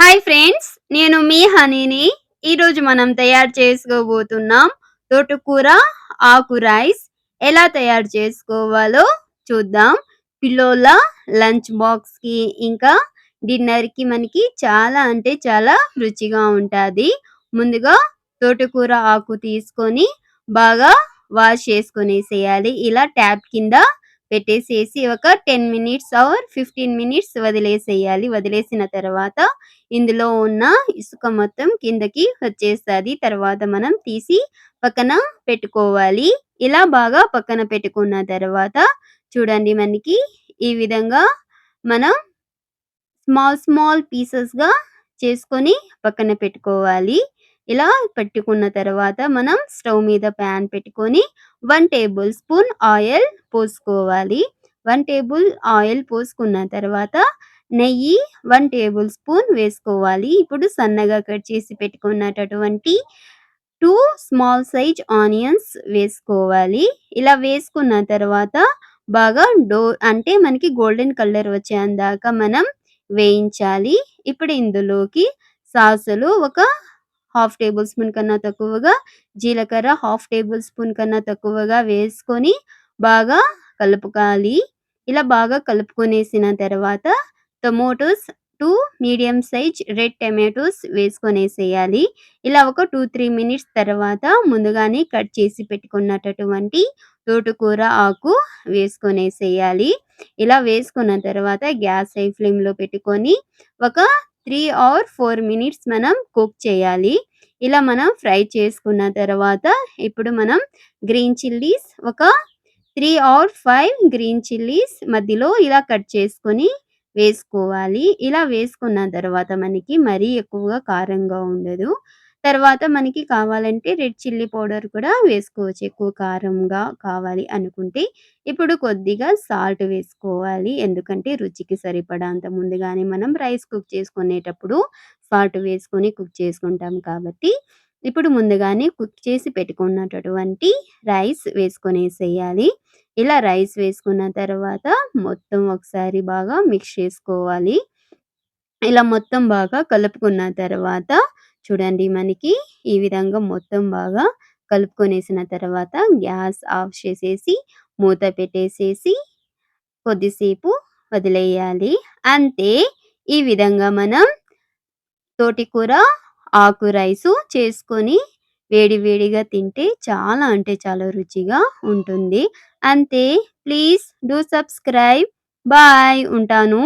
Hi friends నేను మీ హనీని. ఈరోజు మనం తయారు చేసుకోబోతున్నాం తోటకూర ఆకు రైస్. ఎలా తయారు చేసుకోవాలో చూద్దాం. పిల్లోల లంచ్ బాక్స్కి ఇంకా డిన్నర్కి మనకి చాలా అంటే చాలా రుచిగా ఉంటుంది. ముందుగా తోటకూర ఆకు తీసుకొని బాగా వాష్ చేసుకునేసేయాలి. ఇలా ట్యాప్ కింద పెట్టేసేసి ఒక ten minutes or fifteen minutes వదిలేసేయాలి. వదిలేసిన తర్వాత ఇందులో ఉన్న ఇసుక మొత్తం కిందకి వచ్చేస్తుంది. తర్వాత మనం తీసి పక్కన పెట్టుకోవాలి. ఇలా బాగా పక్కన పెట్టుకున్న తర్వాత చూడండి మనకి ఈ విధంగా మనం స్మాల్ స్మాల్ పీసెస్గా చేసుకొని పక్కన పెట్టుకోవాలి. ఇలా పెట్టుకున్న తర్వాత మనం స్టవ్ మీద ప్యాన్ పెట్టుకొని వన్ టేబుల్ స్పూన్ ఆయిల్ పోసుకోవాలి. వన్ టేబుల్ ఆయిల్ పోసుకున్న తర్వాత నెయ్యి వన్ టేబుల్ స్పూన్ వేసుకోవాలి. ఇప్పుడు సన్నగా కట్ చేసి పెట్టుకున్నటటువంటి టూ స్మాల్ సైజ్ ఆనియన్స్ వేసుకోవాలి. ఇలా వేసుకున్న తర్వాత బాగా డో అంటే మనకి గోల్డెన్ కలర్ వచ్చేందాక మనం వేయించాలి. ఇప్పుడు ఇందులోకి సాసులు ఒక హాఫ్ టేబుల్ స్పూన్ కన్నా తక్కువగా జీలకర్ర హాఫ్ టేబుల్ స్పూన్ కన్నా తక్కువగా వేసుకొని బాగా కలుపుకోవాలి. ఇలా బాగా కలుపుకొనేసిన తర్వాత tomatoes two medium size red tomatoes వేసుకొనేసేయాలి. ఇలా ఒక టూ త్రీ మినిట్స్ తర్వాత ముందుగానే కట్ చేసి పెట్టుకున్నటటువంటి తోటకూర ఆకు వేసుకొనేసేయాలి. ఇలా వేసుకున్న తర్వాత గ్యాస్ హై ఫ్లేమ్లో పెట్టుకొని ఒక త్రీ ఆర్ ఫోర్ మినిట్స్ మనం కుక్ చేయాలి. ఇలా మనం ఫ్రై చేసుకున్న తర్వాత ఇప్పుడు మనం గ్రీన్ చిల్లీస్ ఒక three or five green chillies మధ్యలో ఇలా కట్ చేసుకొని వేసుకోవాలి. ఇలా వేసుకున్న తర్వాత మనకి మరీ ఎక్కువగా కారంగా ఉండదు. తర్వాత మనకి కావాలంటే రెడ్ చిల్లీ పౌడర్ కూడా వేసుకోవచ్చు. ఎక్కువ కారంగా కావాలి అనుకుంటే ఇప్పుడు కొద్దిగా సాల్ట్ వేసుకోవాలి. ఎందుకంటే రుచికి సరిపడంత ముందుగానే మనం రైస్ కుక్ చేసుకునేటప్పుడు సాల్ట్ వేసుకొని కుక్ చేసుకుంటాం కాబట్టి ఇప్పుడు ముందుగానే కుక్ చేసి పెట్టుకున్నటటువంటి రైస్ వేసుకొనేసేయాలి. ఇలా రైస్ వేసుకున్న తర్వాత మొత్తం ఒకసారి బాగా మిక్స్ చేసుకోవాలి. ఇలా మొత్తం బాగా కలుపుకున్న తర్వాత చూడండి మనకి ఈ విధంగా మొత్తం బాగా కలుపుకొనేసిన తర్వాత గ్యాస్ ఆఫ్ చేసేసి మూత పెట్టేసేసి కొద్దిసేపు వదిలేయాలి. అంతే ఈ విధంగా మనం తోటికూర ఆకు రైసు చేసుకొని వేడివేడిగా తింటే చాలా అంటే చాలా రుచిగా ఉంటుంది. అంతే ప్లీజ్ డూ సబ్స్క్రైబ్. బాయ్. ఉంటాను.